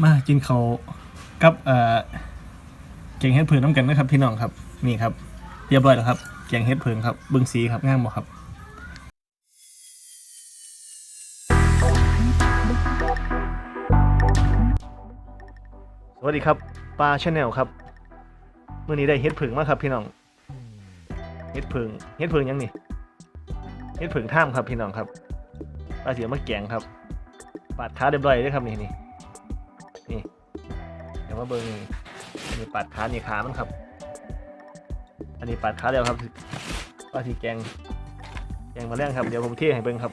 มากินเขากับเอ่อแกงเห็ดเผือกน้ำกันนะครับ พี่น้องครับนี่ครับเรียบร้อยแล้วครับแกงเห็ดเผือกครับเบึงสีครับง่ายมบ่ครับสวัสดีครับปลาชาแนลครับเมื่อนี้ได้เห็ดเผือกมาครับพี่น้องเห็ดเผือกเห็ดเผือกยังนี่เห็ดเผือกท่ามครับพี่น้องครับปลาเสียมาแกงครับปาดขาเรียบร้อยเลยครับนี่นี่ นี่เดี๋ยวมาเบิ้งนี่อันนี้ปาดขานี่ขามันครับ อันนี้ปาดขาเดียวครับว่าที่แกงแกงมาเรื่องครับ เดี๋ยวผมเทให้เบิ้งครับ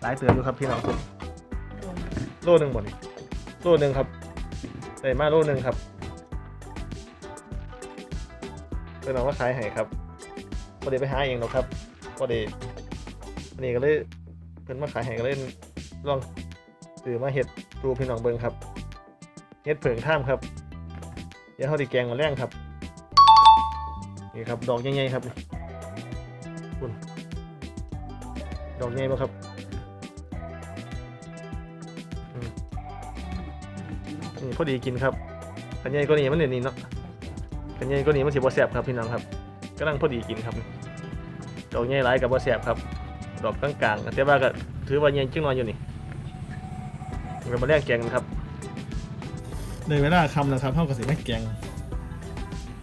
หลายเตือนดูครับพี่น้องโลหนึ่งหมดโลหนึ่งครับใส่มาโลหนึ่งครับเพื่อนน้องว่าขายให้ครับพอดีไปหาเองหรอกครับพอดี อันนี้ก็เลยเพิ่นมาขายให้ก็เลยลองซื้อมาเห็ดดูพี่น้องเบิ่งครับเห็ดเผิงท่ามครับเดี๋ยวเขาติแกงมาแรงครับนี่ครับดอกใหญ่ๆครับคุณดอกใหญ่บ่ครับอืมนี่พอดีกินครับขันใหญ่ก็นี่มันเดี๋ยนี้เนาะขันใหญ่ก็นี่มันสิบ่แซ่บครับพี่น้องครับกำลังพอดีกินครับดอกใหญ่หลายกับบ่แซ่บครับ ดอกกลางๆแต่ว่าก็ถือว่ายังจิ้งนอนอยู่นี่เรามาแลกแกงกันครับในเวลาคำนะครับเท่ากับสีแม่แกง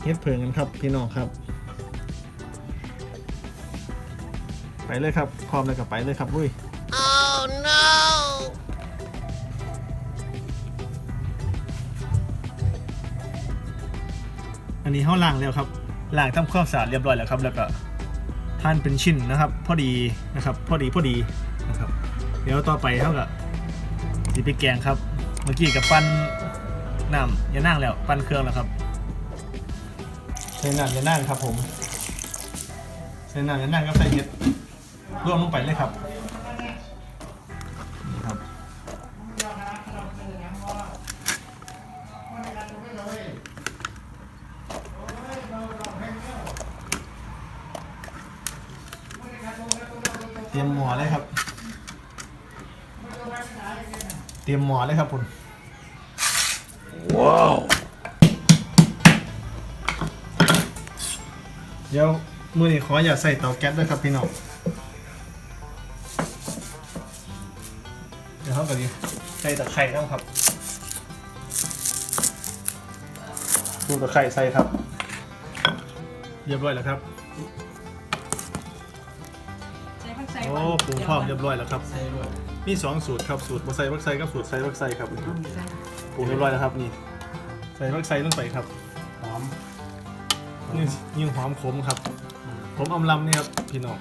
เฮ็ดเพิงกันครับ พี่น้องครับ ไปเลยครับพร้อมแล้วก็ไปเลยครับลุย Oh no! อันนี้เขาล้างแล้วครับล้างทำความสะอาดเรียบร้อยแล้วครับแล้วก็ ทานเป็นชิ้นนะครับ พอดีนะครับ พอดีพอดีนะครับ เดี๋ยวต่อไปเท่ากับสีไปแกงครับ เมื่อกี้กับปั้นน้ำยานั่งแล้วปั้นเครื่องแล้วครับใส่น้ำยานั่งครับผมใส่น้ำยานั่งก็ใส่เห็ดรวมลงไปเลยครับ เตรียมหมอเลยครับ เตรียมหมอเลยครับคุณ Wow! เดี๋ยวมือนี้ขออย่าใส่เตาแก๊สด้วยครับพี่น้องเดี๋ยวเขาก็ดีใส่ตะไคร้ต้องครับดูตะไคร้ใส่ครับ เรียบร้อยแล้วครับ ปรุงพร้อมเรียบร้อยแล้วครับมีสองสูตรครับสูตรบัใส่บักไซกับสูตรใส่บักไซครับปรุงเรียบร้อยแล้วครับนี่ใส่บักไซลงไปครับหอมนี่ยิ่งหอมขมครับ ผมอำลำนี่ครับพี่น้อง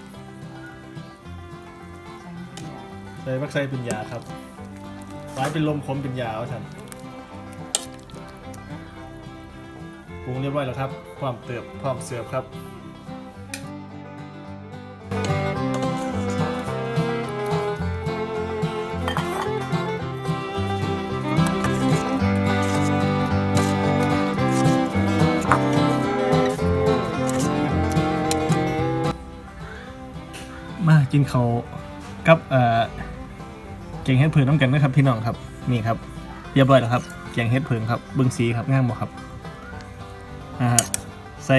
ใส่บักไซเป็นยาครับร้ายเป็นลมขมเป็นยาเอาท่านปรุงเรียบร้อยแล้วครับพร้อมเติบพร้อมเสิร์ฟครับ นเขากับเอ่อแกงเห็ดเผือน้ำกันนะครับพี่น้องครับนี่ครับเรียบร้อยแล้วครับแกงเห็ดเผือครับเบิ้งสีครับง่ามบ่ครับนะฮะใส่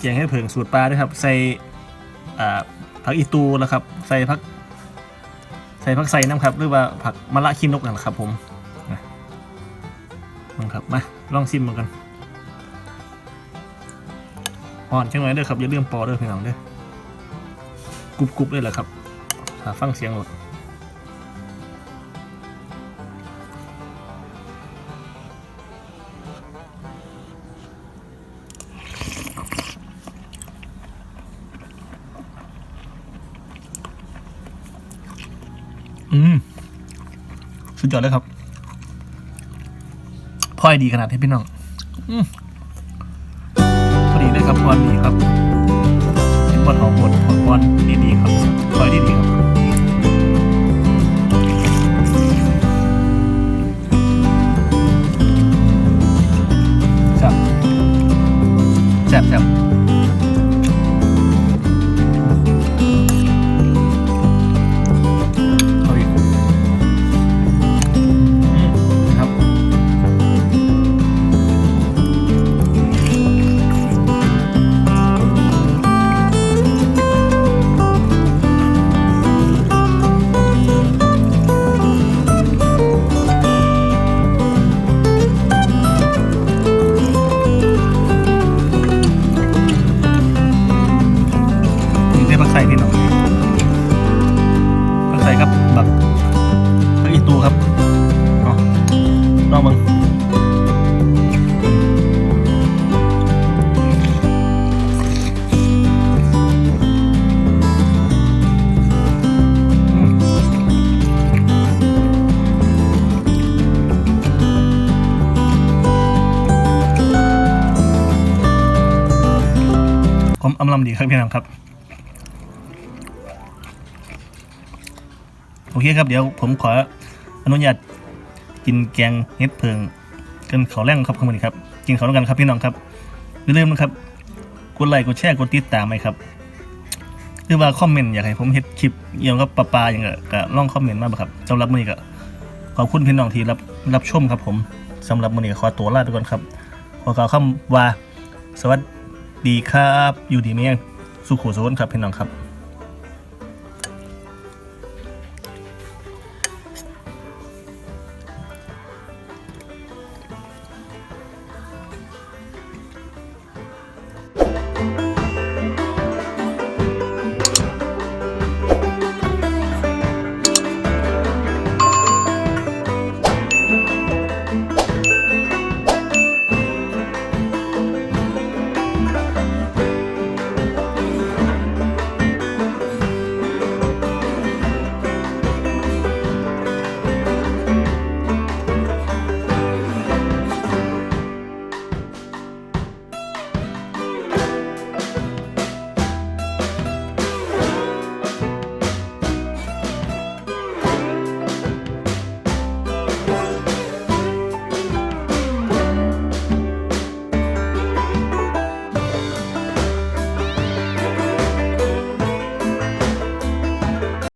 แกงเห็ดเผือสูตรปลาด้วยครับใส่อ่าผักอีตูแล้วครับ ใส่ผักใส่ผักใส่น้ำครับ หรือว่าผักมะละขี้นกนั่นแหละครับผมนะมึงครับมาลองซิมมันกันอ่อนจังเลยเด้อครับอย่าลืมปอเด้อพี่น้องเด้อ กรุบกรุบเลยเหรอครับหาฟังเสียงหมดอืม สุดยอดเลยครับพ่อยดีขนาดที่พี่น้อง อืมพอดีเลยครับพอดีครับ บอลหอมบดบอลดีๆครับคอยดีๆครับครับแซ่บแซ่บ อำลำดีครับพี่น้องครับ โอเคครับเดี๋ยวผมขออนุญาตกินแกงเห็ดเพิงกันเขาวแรงครับคุณผู้ชมครับ กินเขาวด้วยกันครับพี่น้องครับอย่าลืมนะครับกดไลค์กดแชร์กดติดตามไหมครับหรือว่าคอมเมนต์อยากให้ผมเฮ็ดคลิปเกี่ยวกับปลาปลาอย่างเงี้ยก็ลองคอมเมนต์มาบ่ครับสำหรับมื้อนี้ก็ขอบคุณพี่น้องที่รับรับชมครับผมสำหรับมื้อนี้ก็ขอตัวลาไปก่อนครับขอกล่าวคำว่าสวัสดี ดีครับ อยู่ดีไหมยังสุขุสุขนครับพี่น้องครับ